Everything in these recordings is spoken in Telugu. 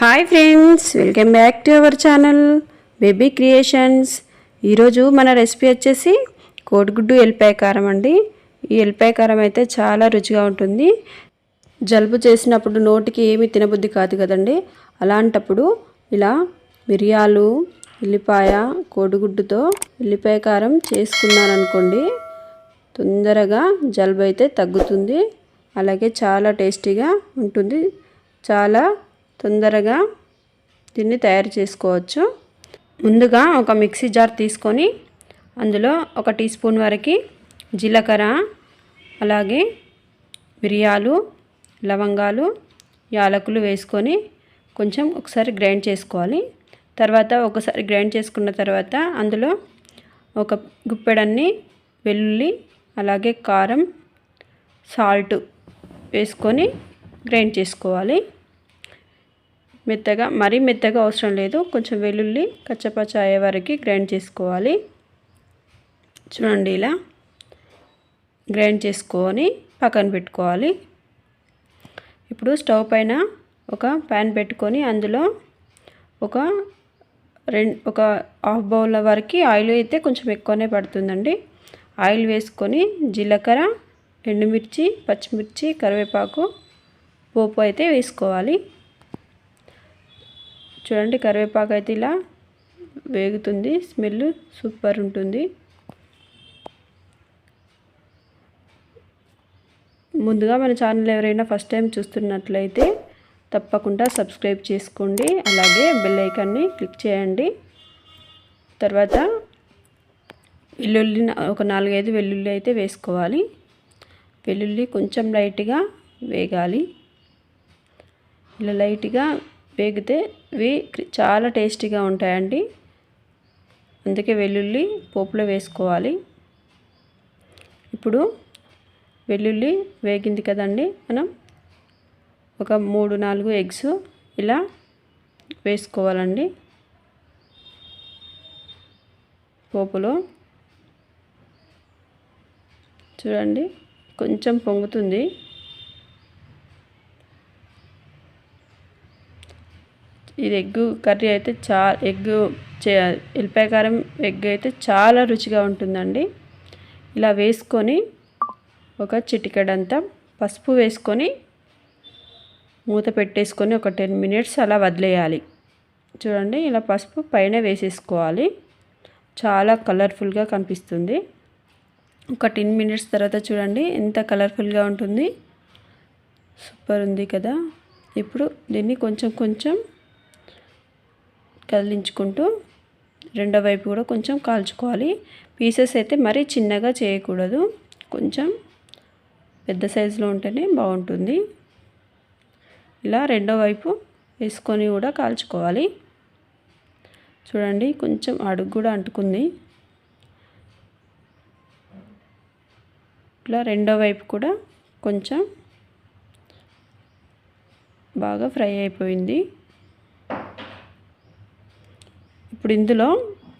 Hi friends welcome back to our channel baby creations ఈరోజు మన రెసిపీ వచ్చేసి కోడిగుడ్డు ఎల్లిపాయ కారం అండి. ఈ ఎల్లిపాయ కారం అయితే చాలా రుచిగా ఉంటుంది. జలుబు చేసినప్పుడు నోటికి ఏమీ తినబుద్ధి కాదు కదండి. అలాంటప్పుడు ఇలా మిరియాలు ఉల్లిపాయ కోడిగుడ్డుతో ఉల్లిపాయ కారం చేసుకున్నారనుకోండి తొందరగా జలుబు అయితే తగ్గుతుంది. అలాగే చాలా టేస్టీగా ఉంటుంది. చాలా తొందరగా దీన్ని తయారు చేసుకోవచ్చు. ముందుగా ఒక మిక్సీ జార్ తీసుకొని అందులో ఒక టీ స్పూన్ వరకు జీలకర్ర అలాగే మిరియాలు లవంగాలు యాలకులు వేసుకొని కొంచెం ఒకసారి గ్రైండ్ చేసుకోవాలి. తర్వాత ఒకసారి గ్రైండ్ చేసుకున్న తర్వాత అందులో ఒక గుప్పెడన్ని వెల్లుల్లి అలాగే కారం సాల్ట్ వేసుకొని గ్రైండ్ చేసుకోవాలి. మెత్తగా మరీ మెత్తగా అవసరం లేదు. కొంచెం వెల్లుల్లి కచ్చపచ్చ అయ్యే వరకు గ్రైండ్ చేసుకోవాలి. చూడండి ఇలా గ్రైండ్ చేసుకొని పక్కన పెట్టుకోవాలి. ఇప్పుడు స్టవ్ పైన ఒక ప్యాన్ పెట్టుకొని అందులో ఒక రెండు ఒక హాఫ్ బౌల్ వరకు ఆయిల్ అయితే కొంచెం ఎక్కువనే పడుతుందండి. ఆయిల్ వేసుకొని జీలకర్ర ఎండుమిర్చి పచ్చిమిర్చి కరివేపాకు పోపు అయితే వేసుకోవాలి. చూడండి కరివేపాకు అయితే ఇలా వేగుతుంది. స్మెల్ సూపర్ ఉంటుంది. ముందుగా మన ఛానల్ ఎవరైనా ఫస్ట్ టైం చూస్తున్నట్లయితే తప్పకుండా సబ్స్క్రైబ్ చేసుకోండి. అలాగే బెల్ ఐకాన్ని క్లిక్ చేయండి. తర్వాత వెల్లుల్లి ఒక నాలుగైదు వెల్లుల్లి అయితే వేసుకోవాలి. వెల్లుల్లి కొంచెం లైట్గా వేగాలి. ఇలా లైట్గా వేగితే ఇవి చాలా టేస్టీగా ఉంటాయండి. అందుకే వెల్లుల్లి పోపులో వేసుకోవాలి. ఇప్పుడు వెల్లుల్లి వేగింది కదండి మనం. ఒక మూడు నాలుగు ఎగ్స్ ఇలా వేసుకోవాలండి. పోపులో. చూడండి కొంచెం పొంగుతుంది. ఇది ఎగ్ కర్రీ అయితే చా ఎగ్ చే ఎల్లిపాయ కారం ఎగ్ అయితే చాలా రుచిగా ఉంటుందండి. ఇలా వేసుకొని ఒక చిటికెడంతా పసుపు వేసుకొని మూత పెట్టేసుకొని ఒక టెన్ మినిట్స్ అలా వదిలేయాలి. చూడండి ఇలా పసుపు పైన వేసేసుకోవాలి. చాలా కలర్ఫుల్గా కనిపిస్తుంది. ఒక టెన్ మినిట్స్ తర్వాత చూడండి ఎంత కలర్ఫుల్గా ఉంటుంది. సూపర్ ఉంది కదా. ఇప్పుడు దీన్ని కొంచెం కొంచెం కదిలించుకుంటూ రెండో వైపు కూడా కొంచెం కాల్చుకోవాలి. పీసెస్ అయితే మరీ చిన్నగా చేయకూడదు. కొంచెం పెద్ద సైజులో ఉంటేనే బాగుంటుంది. ఇలా రెండో వైపు వేసుకొని కూడా కాల్చుకోవాలి. చూడండి కొంచెం అడుగు కూడా అంటుకుంది. ఇలా రెండో వైపు కూడా కొంచెం బాగా ఫ్రై అయిపోయింది. ఇప్పుడు ఇందులో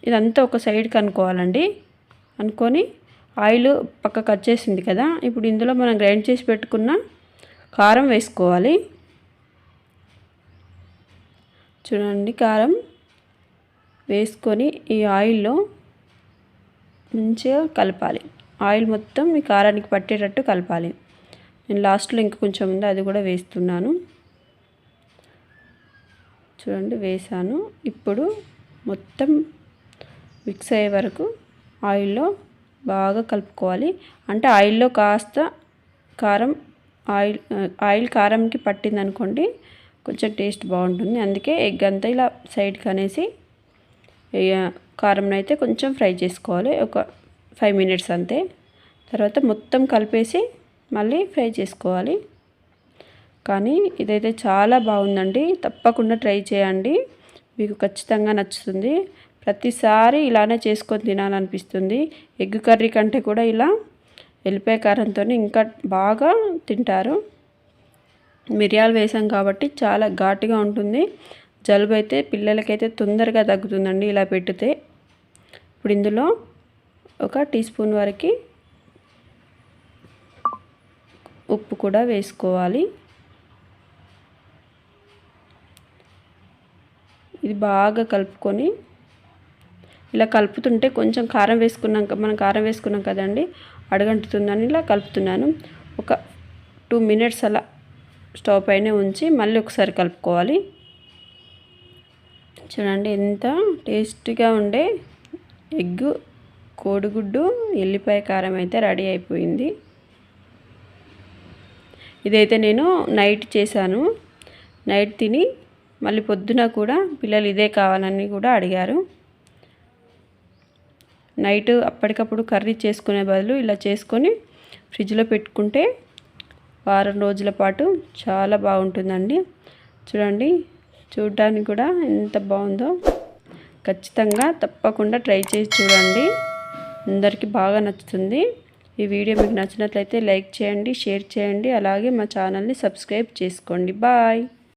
ఇదంతా ఒక సైడ్కి అనుకోవాలండి. అనుకొని ఆయిల్ పక్కకు వచ్చేసింది కదా ఇప్పుడు ఇందులో మనం గ్రైండ్ చేసి పెట్టుకున్న కారం వేసుకోవాలి. చూడండి కారం వేసుకొని ఈ ఆయిల్లో మంచిగా కలపాలి. ఆయిల్ మొత్తం ఈ కారానికి పట్టేటట్టు కలపాలి. నేను లాస్ట్లో ఇంకా కొంచెం ఉంది అది కూడా వేస్తున్నాను. చూడండి వేసాను. ఇప్పుడు మొత్తం మిక్స్ అయ్యే వరకు ఆయిల్లో బాగా కలుపుకోవాలి. అంటే ఆయిల్లో కాస్త కారం ఆయిల్ ఆయిల్ కారంకి పట్టింది అనుకోండి కొంచెం టేస్ట్ బాగుంటుంది. అందుకే ఎగ్ అంతా ఇలా సైడ్కి అనేసి కారం అయితే కొంచెం ఫ్రై చేసుకోవాలి. ఒక ఫైవ్ మినిట్స్ అంతే. తర్వాత మొత్తం కలిపేసి మళ్ళీ ఫ్రై చేసుకోవాలి. కానీ ఇదైతే చాలా బాగుందండి. తప్పకుండా ట్రై చేయండి. మీకు ఖచ్చితంగా నచ్చుతుంది. ప్రతిసారి ఇలానే చేసుకొని తినాలనిపిస్తుంది. ఎగ్ కర్రీ కంటే కూడా ఇలా ఎల్లిపాయ కారంతో ఇంకా బాగా తింటారు. మిరియాలు వేసాం కాబట్టి చాలా ఘాటుగా ఉంటుంది. జలుబు అయితే పిల్లలకైతే తొందరగా తగ్గుతుందండి ఇలా పెడితే. ఇప్పుడు ఇందులో ఒక టీ స్పూన్ వరకు ఉప్పు కూడా వేసుకోవాలి. ఇది బాగా కలుపుకొని ఇలా కలుపుతుంటే కొంచెం కారం వేసుకున్నాక మనం కారం వేసుకున్నాం కదండి అడగంటుతుందని ఇలా కలుపుతున్నాను. ఒక టూ మినిట్స్ అలా స్టవ్ పైన ఉంచి మళ్ళీ ఒకసారి కలుపుకోవాలి. చూడండి ఎంత టేస్టీగా ఉండే ఎగ్ కోడిగుడ్డు ఎల్లిపాయ కారం అయితే రెడీ అయిపోయింది. ఇదైతే నేను నైట్ చేశాను. నైట్ తిని మళ్ళీ పొద్దున కూడా పిల్లలు ఇదే కావాలని కూడా అడిగారు. నైట్ అప్పటికప్పుడు కర్రీ చేసుకునే బదులు ఇలా చేసుకొని ఫ్రిడ్జ్లో పెట్టుకుంటే వారం రోజుల పాటు చాలా బాగుంటుందండి. చూడండి చూడడానికి కూడా ఎంత బాగుందో. ఖచ్చితంగా తప్పకుండా ట్రై చేసి చూడండి. అందరికీ బాగా నచ్చుతుంది. ఈ వీడియో మీకు నచ్చినట్లయితే లైక్ చేయండి షేర్ చేయండి. అలాగే మా ఛానల్ని సబ్స్క్రైబ్ చేసుకోండి. బాయ్.